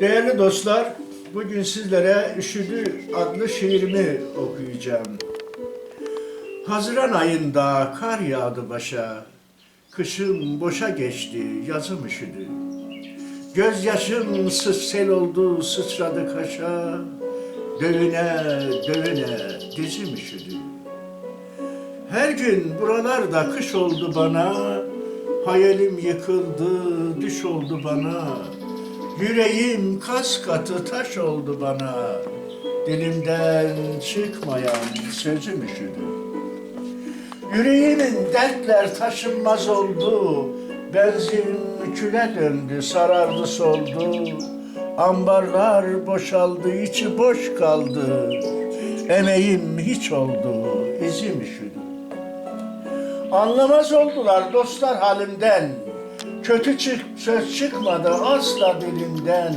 Değerli dostlar, bugün sizlere Üşüdü adlı şiirimi okuyacağım. Haziran ayında kar yağdı başa, kışım boşa geçti, yazım üşüdü. Gözyaşım sıç sel oldu, sıçradı kaşa, dövüne dövüne dizim üşüdü. Her gün buralarda kış oldu bana, hayalim yıkıldı, düş oldu bana. Yüreğim kas katı taş oldu bana, dilimden çıkmayan sözüm üşüdü. Yüreğimin dertler taşınmaz oldu, benzin küle döndü, sarardı soldu. Ambarlar boşaldı, içi boş kaldı. Emeğim hiç oldu, izim üşüdü. Anlamaz oldular dostlar halimden. Kötü çık, söz çıkmadı asla dilimden.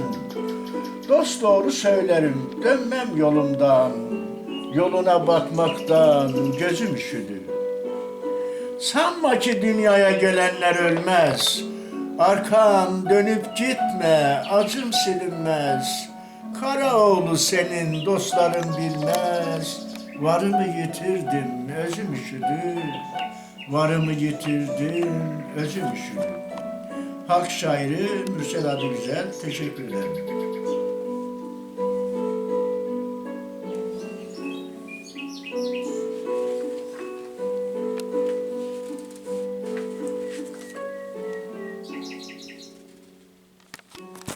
Dost doğru söylerim, dönmem yolumdan. Yoluna bakmaktan gözüm üşüdü. Sanma ki dünyaya gelenler ölmez. Arkan dönüp gitme, acım silinmez. Karaoğlu senin dostların bilmez. Varımı yitirdim, özüm üşüdü. Varımı yitirdim, özüm üşüdü. Halk şairi Mürsel Adı Güzel, teşekkür ederim.